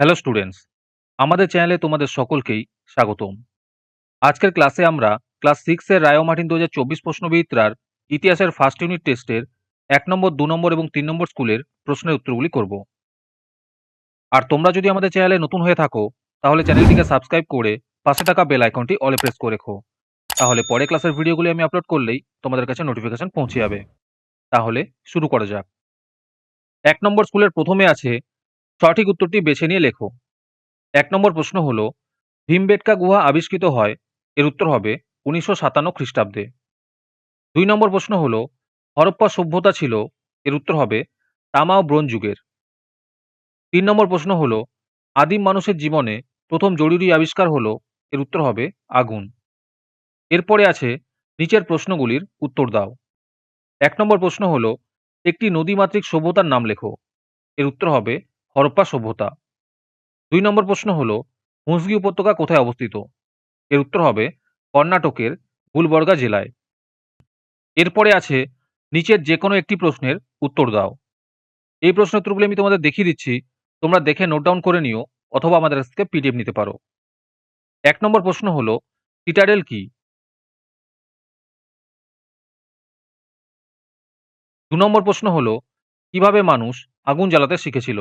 Hello students আমাদের চ্যানেলে তোমাদের সকলকেই স্বাগতম। আজকের ক্লাসে আমরা ক্লাস সিক্সের রায় ও মার্টিন দু হাজার চব্বিশ প্রশ্নবিদ্যার ইতিহাসের ফার্স্ট ইউনিট টেস্টের এক নম্বর, দু নম্বর এবং তিন নম্বর স্কুলের প্রশ্নের উত্তরগুলি করব। আর তোমরা যদি আমাদের চ্যানেলে নতুন হয়ে থাকো, তাহলে চ্যানেলটিকে সাবস্ক্রাইব করে পাশে থাকা বেল আইকনটি অলে প্রেস করে রেখো। তাহলে পরে ক্লাসের ভিডিওগুলি আমি আপলোড করলেই তোমাদের কাছে নোটিফিকেশন পৌঁছে যাবে। তাহলে শুরু করা যাক। এক নম্বর স্কুলের প্রথমে আছে সঠিক উত্তরটি বেছে নিয়ে লেখো। এক নম্বর প্রশ্ন হল ভীমবেটকা গুহা আবিষ্কৃত হয়? এর উত্তর হবে উনিশশো সাতান্ন খ্রিস্টাব্দে। দুই নম্বর প্রশ্ন হল, হরপ্পা সভ্যতা ছিল? এর উত্তর হবে তামা ও ব্রোঞ্জ যুগের। তিন নম্বর প্রশ্ন হল, আদিম মানুষের জীবনে প্রথম জরুরি আবিষ্কার হল? এর উত্তর হবে আগুন। এরপরে আছে নিচের প্রশ্নগুলির উত্তর দাও। এক নম্বর প্রশ্ন হল, একটি নদীমাতৃক সভ্যতার নাম লেখো। এর উত্তর হবে হরপ্পা সভ্যতা। দুই নম্বর প্রশ্ন হল হুঁসগি উপত্যকা কোথায় অবস্থিত? এর উত্তর হবে, কর্ণাটকের গুলবর্গা জেলায়। এরপরে আছে, নিচের যে কোনো একটি প্রশ্নের উত্তর দাও। এই প্রশ্নের উত্তরগুলি আমি তোমাদের দেখিয়ে দিচ্ছি, তোমরা দেখে নোট ডাউন করে নিও, অথবা আমাদের কাছ থেকে পিডিএফ নিতে পারো। এক নম্বর প্রশ্ন হলো সিটাডেল কি? দু নম্বর প্রশ্ন হলো, কীভাবে মানুষ আগুন জ্বালাতে শিখেছিল?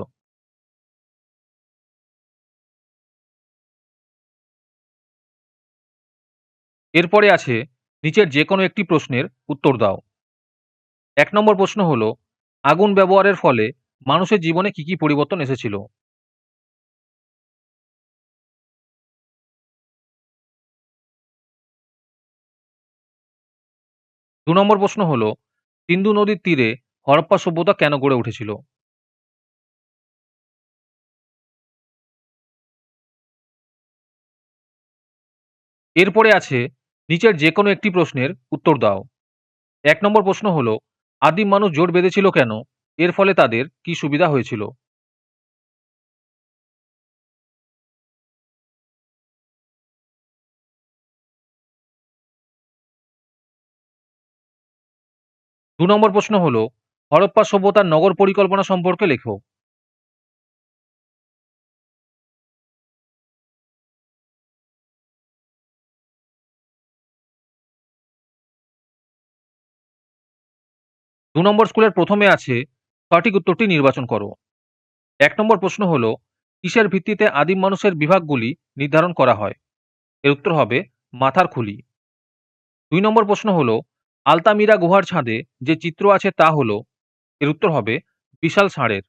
এরপরে আছে, নিচের যে কোনো একটি প্রশ্নের উত্তর দাও। এক নম্বর প্রশ্ন হল, আগুন ব্যবহারের ফলে মানুষের জীবনে কি কি পরিবর্তন এসেছিল? দু নম্বর প্রশ্ন হল, সিন্ধু নদীর তীরে হরপ্পা সভ্যতা কেন গড়ে উঠেছিল? এরপরে আছে নিচের যে কোনো একটি প্রশ্নের উত্তর দাও। এক নম্বর প্রশ্ন হল, আদিম মানুষ জোট বেঁধেছিল কেন? এর ফলে তাদের কি সুবিধা হয়েছিল? দু নম্বর প্রশ্ন হল, হরপ্পা সভ্যতার নগর পরিকল্পনা সম্পর্কে লেখো। দু নম্বর স্কুলের প্রথমে আছে সঠিক উত্তরটি নির্বাচন করো। এক নম্বর প্রশ্ন হলো, কিসের ভিত্তিতে আদিম মানুষের বিভাগগুলি নির্ধারণ করা হয়? এর উত্তর হবে, মাথার খুলি। দুই নম্বর প্রশ্ন হলো, আলতামিরা গুহার ছাদে যে চিত্র আছে তা হলো, এর উত্তর হবে, বিশাল ষাঁড়ের।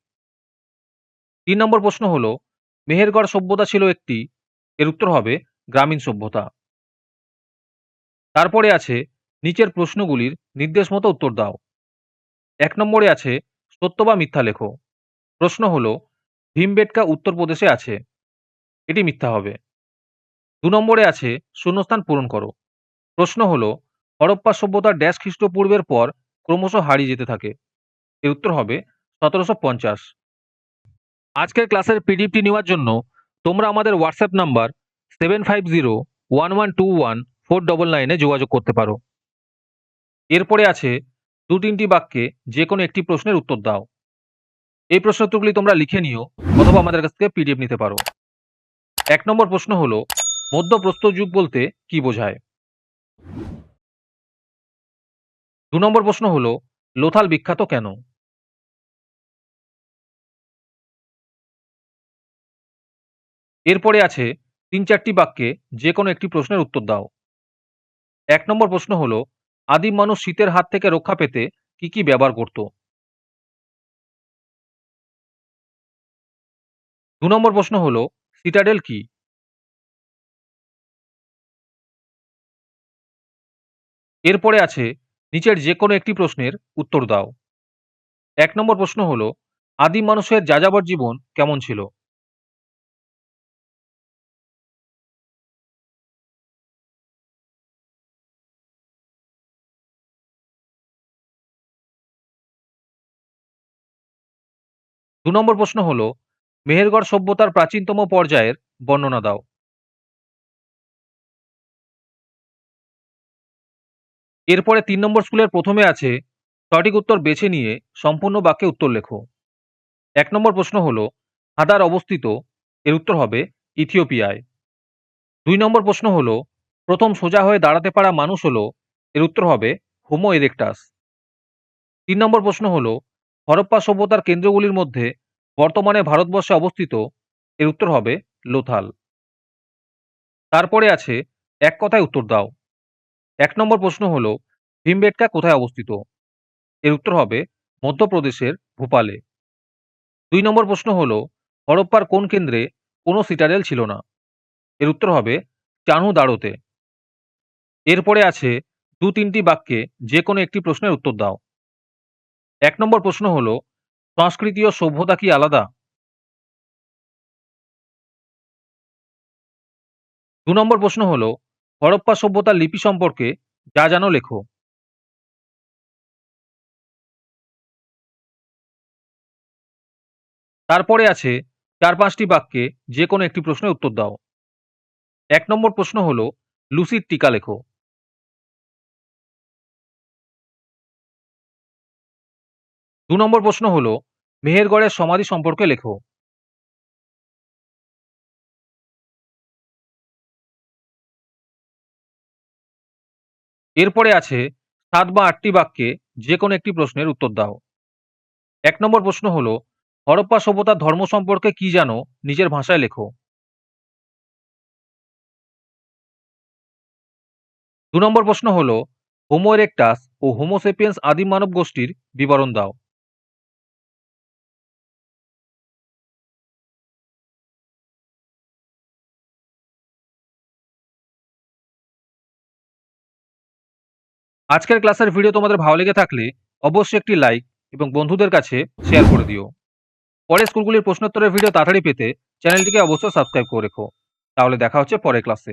তিন নম্বর প্রশ্ন হলো, মেহেরগড় সভ্যতা ছিল একটি, এর উত্তর হবে, গ্রামীণ সভ্যতা। তারপরে আছে, নিচের প্রশ্নগুলির নির্দেশ মতো উত্তর দাও। এক নম্বরে আছে, সত্য বা মিথ্যা লেখো। প্রশ্ন হলো, ভীমবেটকা উত্তরপ্রদেশে আছে, এটি মিথ্যা হবে। দু নম্বরে আছে, শূন্যস্থান পূরণ করো। প্রশ্ন হলো, হরপ্পা সভ্যতার ড্যাশ খ্রিস্টপূর্বের পর ক্রমশ হারিয়ে যেতে থাকে। এর উত্তর হবে, সতেরোশো পঞ্চাশ। আজকের ক্লাসের পিডিএফটি নেওয়ার জন্য তোমরা আমাদের WhatsApp number seven five zero one one two one four double নাইনে যোগাযোগ করতে পারো। এরপরে আছে দু তিনটি বাক্যে যে কোনো একটি প্রশ্নের উত্তর দাও। এই প্রশ্ন উত্তরগুলি তোমরা লিখে নিও অথবা আমাদের কাছ থেকে পিডিএফ নিতে পারো। এক নম্বর প্রশ্ন হলো মধ্যপ্রস্তর যুগ বলতে কি বোঝায়? দু নম্বর প্রশ্ন হলো, লোথাল বিখ্যাত কেন? এরপরে আছে তিন চারটি বাক্যে যে কোনো একটি প্রশ্নের উত্তর দাও। এক নম্বর প্রশ্ন হলো আদিম মানুষ শীতের হাত থেকে রক্ষা পেতে কি কি ব্যবহার করত? দু নম্বর প্রশ্ন হলো সিটাডেল কি? এরপরে আছে, নিচের যে কোনো একটি প্রশ্নের উত্তর দাও। এক নম্বর প্রশ্ন হলো, আদিম মানুষের যাযাবর জীবন কেমন ছিল? দু নম্বর প্রশ্ন হলো, মেহেরগড় সভ্যতার প্রাচীনতম পর্যায়ের বর্ণনা দাও। এরপরে তিন নম্বর স্কুলের প্রথমে আছে, সঠিক উত্তর বেছে নিয়ে সম্পূর্ণ বাক্যে উত্তর লেখো। এক নম্বর প্রশ্ন হলো, হাদার অবস্থিত, এর উত্তর হবে ইথিওপিয়ায়। দুই নম্বর প্রশ্ন হলো, প্রথম সোজা হয়ে দাঁড়াতে পারা মানুষ হলো, এর উত্তর হবে হোমো এরেক্টাস তিন নম্বর প্রশ্ন হলো হরপ্পা সভ্যতার কেন্দ্রগুলির মধ্যে বর্তমানে ভারতবর্ষে অবস্থিত, এর উত্তর হবে লোথাল। তারপরে আছে, এক কথায় উত্তর দাও। এক নম্বর প্রশ্ন হল, ভীমবেটকা কোথায় অবস্থিত? এর উত্তর হবে মধ্যপ্রদেশের ভোপালে। দুই নম্বর প্রশ্ন হল, হরপ্পার কোন কেন্দ্রে কোনো সিটাডেল ছিল না? এর উত্তর হবে চানু দাঁড়োতে এরপরে আছে দু তিনটি বাক্যে যে কোনো একটি প্রশ্নের উত্তর দাও। এক নম্বর প্রশ্ন হলো, সংস্কৃতি ও সভ্যতা কি আলাদা? দু নম্বর প্রশ্ন হলো, হরপ্পা সভ্যতার লিপি সম্পর্কে যা জানো লেখো। তারপরে আছে, চার পাঁচটি বাক্যে যে কোনো একটি প্রশ্নের উত্তর দাও। এক নম্বর প্রশ্ন হলো, লুসির টিকা লেখো। দু নম্বর প্রশ্ন হলো, মেহেরগড়ের সমাধি সম্পর্কে লেখো। এরপরে আছে সাত বা আটটি বাক্যে যে কোনো একটি প্রশ্নের উত্তর দাও। এক নম্বর প্রশ্ন হলো, হরপ্পা সভ্যতার ধর্ম সম্পর্কে কি জানো? নিজের ভাষায় লেখো। দু নম্বর প্রশ্ন হলো হোমো এরেক্টাস ও হোমোসেপিয়েন্স আদিম মানব গোষ্ঠীর বিবরণ দাও। আজকের ক্লাসের ভিডিও তোমাদের ভালো লেগে থাকলে অবশ্যই একটি লাইক এবং বন্ধুদের কাছে শেয়ার করে দিও। পরে স্কুলগুলির প্রশ্নোত্তরের ভিডিও তাড়াতাড়ি পেতে চ্যানেলটিকে অবশ্যই সাবস্ক্রাইব করে রেখো। তাহলে দেখা হচ্ছে পরের ক্লাসে